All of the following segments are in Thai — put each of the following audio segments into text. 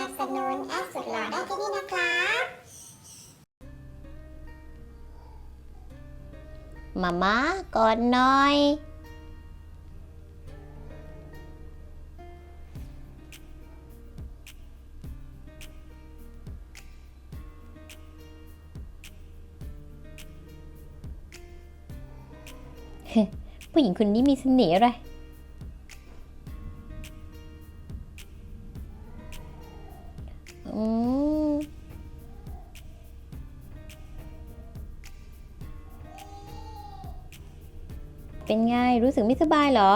นับสนุนแอดสุดหล่อได้ที่นี่นะครับมาม่าก่อนหน่อย ผู้หญิงคนนี้มีเสน่ห์อะไร เป็นไง รู้สึกไม่สบายเหรอ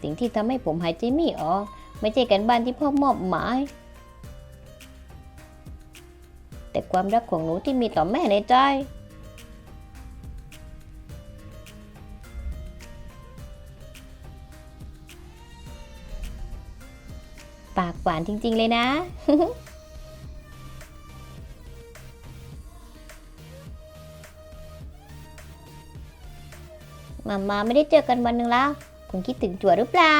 สิ่งที่ทำให้ผมหายใจไม่ออก ไม่ใช่กันบ้านที่พ่อมอบหมาย แต่ความรักของหนูที่มีต่อแม่ในใจ ปากหวานจริง ๆ เลยนะ มามาไม่ได้เจอกันวันหนึ่งแล้วคุณคิดถึงจั่วหรือเปล่า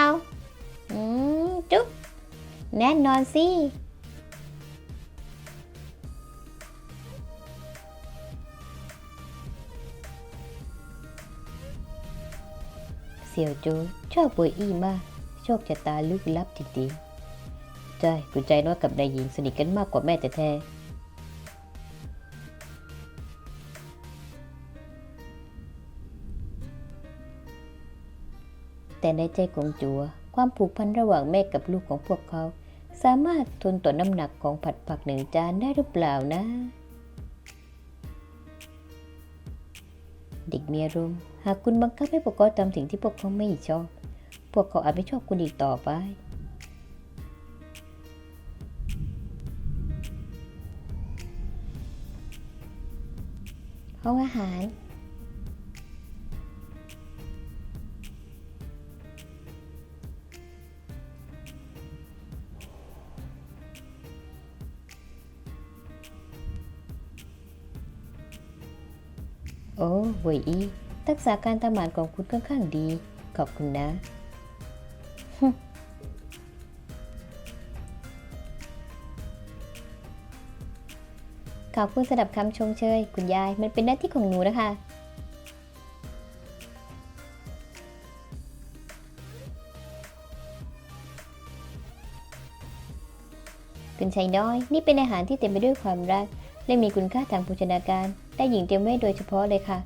อืม จุ๊บ แน่นอนสิเสี่ยวโจชอบปวยอี้มาก โชคชะตาลึกลับจริงๆ ใช่คุณใจน้อยกับนายหญิงสนิทกันมากกว่าแม่แต่แท้แต่ในใจของจัว ความผูกพันระหว่างแม่กับลูกของพวกเขา สามารถทนต่อน้ำหนักของผัดผักหนึ่งจานได้หรือเปล่านะ เด็กมีอารมณ์หากคุณบังคับให้พวกเขาทำสิ่งที่พวกเขาไม่ชอบ พวกเขาอาจไม่ชอบคุณอีกต่อไป ห้องอาหาร โอ้เวยอีทักษะการทำอาหารของคุณค่อนข้างดี ขอบคุณนะ ขอบคุณสำหรับคำชมเชย คุณยายมันเป็นหน้าที่ของหนูนะคะคุณชายน้อย นี่เป็นอาหารที่เต็มไปด้วยความรัก และมีคุณค่าทางโภชนาการ ได้หญิงเตรียมไว้โดยเฉพาะเลยค่ะ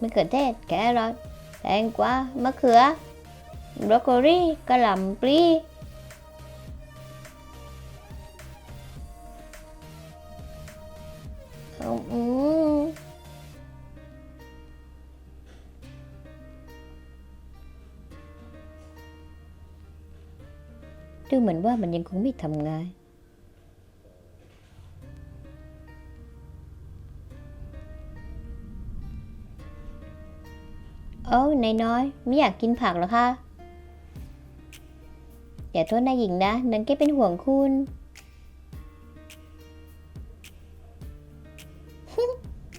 มะเขือเทศแครอทแตงกวามะเขื โอ้นายน้อย ไม่อยากกินผักหรอคะอย่าโทษนายหญิงนะนันแค่เป็นห่วงคุณ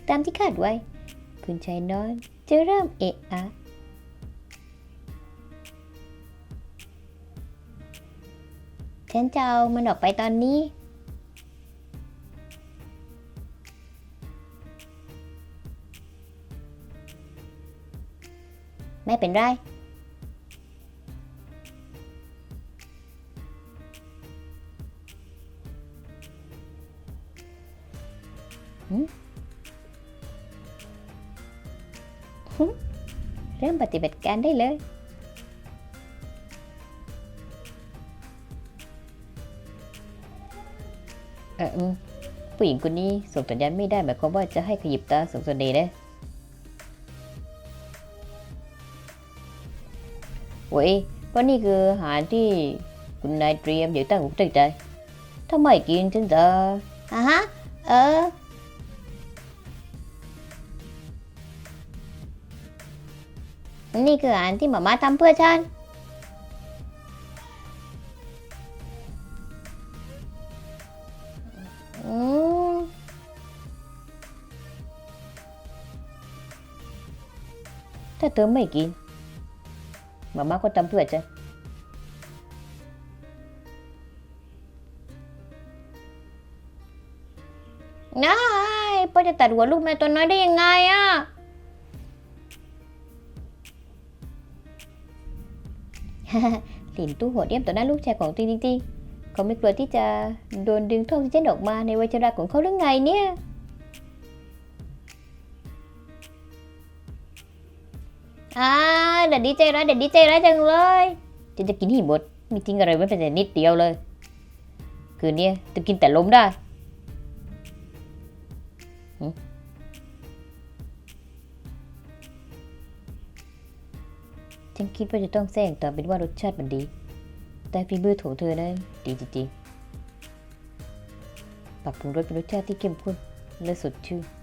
ตามที่คาดไว้ คุณชายน้อย จะเริ่มเอะอะฉันจะเอามันออกไปตอนนี้ ไม่เป็นไร เริ่มปฏิบัติการได้เลย เออผู้หญิงคนนี้ส่งสัญญาณไม่ได้หมายความว่าจะให้ขยิบตาส่งเสน่ห์นะ โว้ยวันนี้คืออาหารที่คุณนายเตรียมอย่างตั้งอกตั้งใจถ้าไม่กินฉันจะอ่าฮะ เออ นี่คืออาหารที่หมาม่าทำเพื่อฉันถ้าเธอไม่กิน มาม่าก็ทำเพื่อจะนายพ่อจะตัดหัวลูกแม่ตัวน้อยได้ยังไงอะหลินตู้หัวเดียมต่อหน้าลูกชายของตัวจริงๆเขาไม่กลัวที่จะโดนดึงท่อออกซิเจนออกมาในวัยชราของเขาหรือไงเนี่ย อ่าเดี๋ยวดีใจร้ายเดี๋ยวดีใจร้ายจังเลยจะจะกินให้หมดมีทิ้งอะไรไว้เป็นแต่นิดเดียวเลย คืนนี้จะกินแต่ลมได้ฉันคิดว่าจะต้องแซงแต่เป็นว่ารสชาติมันดี แต่ฝีมือของเธอนั้นดีจริงๆปรับปรุงรสเป็นรสชาติที่เข้มข้นและสดชื่น